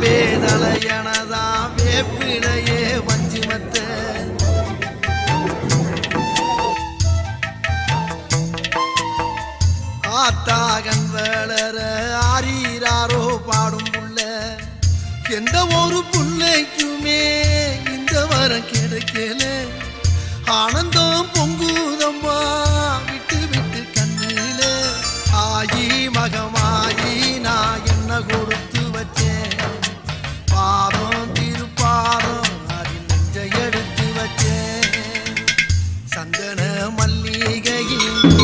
வேதலையனதா வேப்பினையே வஞ்சி மத்த ஆத்தாகன் வேளர ஆரீராரோ பாடும் புள்ள. எந்த ஒரு புள்ளைக்குமே இந்த வரம் கிடைக்கல. ஆனந்தம் பொங்குதம்மா விட்டு விட்டு கண்ணிலே. ஆயி மல்லிகையின்